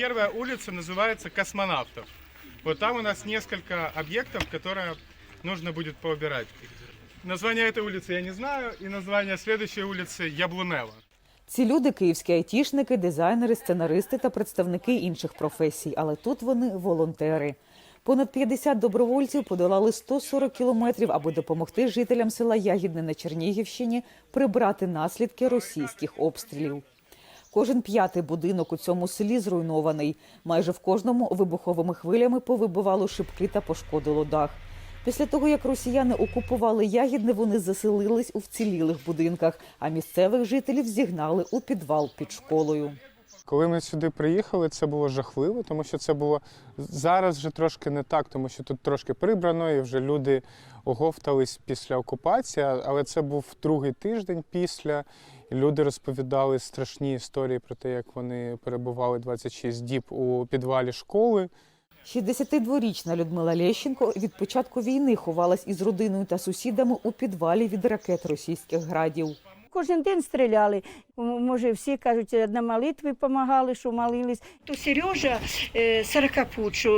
Первая улица называется Космонавтов. Вот там у нас несколько объектов, которые нужно будет поубирать. Название этой улицы я не знаю, и название следующей улицы Яблунева. Ці люди київські айтішники, дизайнери, сценаристи та представники інших професій, але тут вони волонтери. Понад 50 добровольців подолали 140 кілометрів, аби допомогти жителям села Ягідне на Чернігівщині прибрати наслідки російських обстрілів. Кожен п'ятий будинок у цьому селі зруйнований. Майже в кожному вибуховими хвилями повибивало шибки та пошкодило дах. Після того, як росіяни окупували ягідне, вони заселились у вцілілих будинках, а місцевих жителів зігнали у підвал під школою. Коли ми сюди приїхали, це було жахливо, тому що це було зараз вже трошки не так, тому що тут трошки прибрано, і вже люди оговтались після окупації, але це був другий тиждень після. Люди розповідали страшні історії про те, як вони перебували 26 діб у підвалі школи. 62-річна Людмила Лещенко від початку війни ховалась із родиною та сусідами у підвалі від ракет російських градів. Кожен день стріляли. Може, всі кажуть, на молитві допомагали, що молились. То Сережа е, 40 пут, що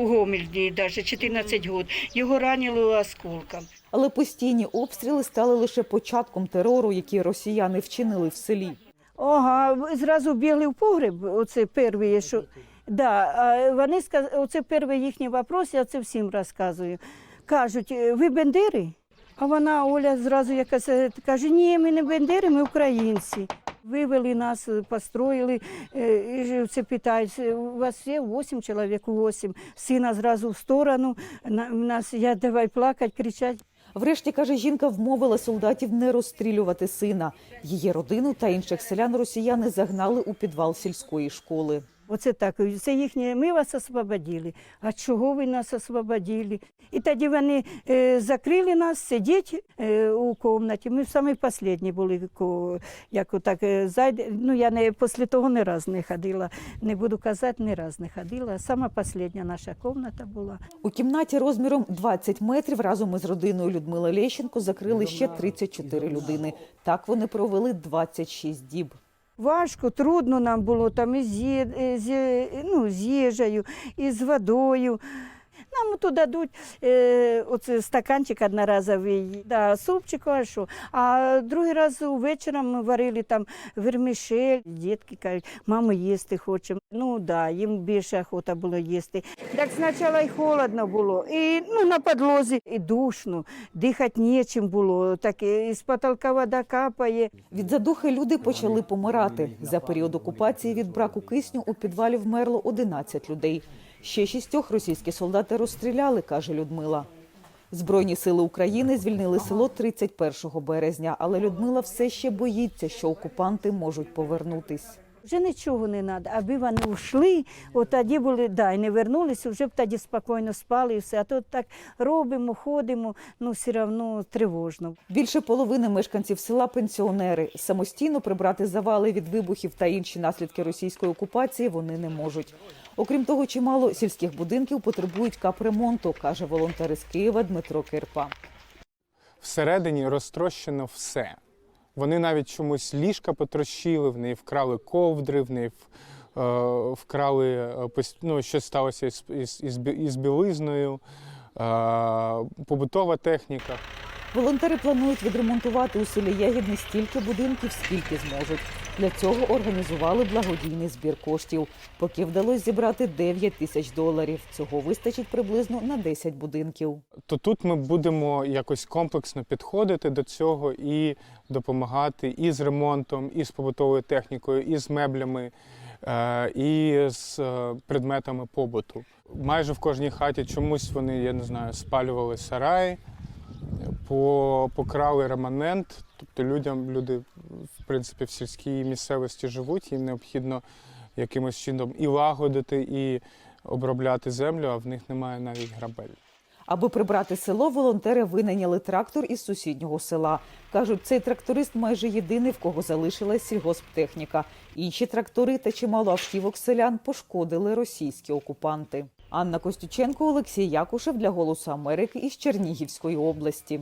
у Гомельні, навіть 14 років, його ранило осколком. Але постійні обстріли стали лише початком терору, який росіяни вчинили в селі. Ага, зразу бігли в погреб, оце перші, що... Да, вони сказ... оце перший їхній вопрос, я це всім розказую. Кажуть, «Е, ви бендери? А вона, Оля, зразу якась е, каже, ні, ми не бендери, ми українці. Вивели нас, е, построїли, і це питають, «Е, у вас є вісім чоловік, вісім. Сина зразу в сторону, на, нас, я давай плакати, кричати. Врешті каже, жінка вмовила солдатів не розстрілювати сина. Її родину та інших селян росіяни загнали у підвал сільської школи. Оце так, це їхнє, ми вас освободили. А чого ви нас освободили? І тоді вони е, закрили нас сидіти е, у кімнаті. Ми самі останні були, як отак е, зайде. Ну я не після того не раз не ходила. Не буду казати, не раз не ходила. Сама остання наша кімната була. У кімнаті розміром 20 метрів разом із родиною Людмили Лещенко закрили ще 34 людини. Так вони провели 26 діб. Важко, трудно нам було там і з, е, ну, з їжею, і з водою. Нам тут дадуть е, оце стаканчик одноразовий, да, супчику, а що. А другий раз увечері ми варили там вермішель. Дітки кажуть, мамо, їсти хочемо. Ну да, їм більше охота було їсти. Так спочатку і холодно було, і ну, на підлозі, і душно, дихати нічим було. Так і з потолка вода капає. Від задухи люди почали помирати. За період окупації від браку кисню у підвалі вмерло 11 людей. Ще шістьох російські солдати розстріляли, каже Людмила. Збройні сили України звільнили село 31 березня, але Людмила все ще боїться, що окупанти можуть повернутись. Вже нічого не треба, аби вони йшли, от тоді були, да, і не вернулися, вже б тоді спокійно спали і все. А то так робимо, ходимо, ну все одно тривожно. Більше половини мешканців села пенсіонери. Самостійно прибрати завали від вибухів та інші наслідки російської окупації вони не можуть. Окрім того, чимало сільських будинків потребують капремонту, каже волонтер із Києва Дмитро Кирпа. Всередині розтрощено все. Вони навіть чомусь ліжка потрощили, в неї вкрали ковдри, в неї е, вкрали е, ну, що сталося із, із, із, білизною, е, побутова техніка. Волонтери планують відремонтувати у селі Ягідне стільки будинків, скільки зможуть. Для цього організували благодійний збір коштів. Поки вдалося зібрати 9 тисяч доларів. Цього вистачить приблизно на 10 будинків. то тут ми будемо якось комплексно підходити до цього і допомагати і з ремонтом, і з побутовою технікою, і з меблями, е, і з е, предметами побуту. Майже в кожній хаті чомусь вони, я не знаю, спалювали сараї, покрали реманент. Тобто людям, люди, в принципі, в сільській місцевості живуть, їм необхідно якимось чином і лагодити, і обробляти землю, а в них немає навіть грабель. Аби прибрати село, волонтери винайняли трактор із сусіднього села. Кажуть, цей тракторист майже єдиний, в кого залишилась сільгосптехніка. Інші трактори та чимало автівок селян пошкодили російські окупанти. Анна Костюченко, Олексій Якушев для Голосу Америки із Чернігівської області.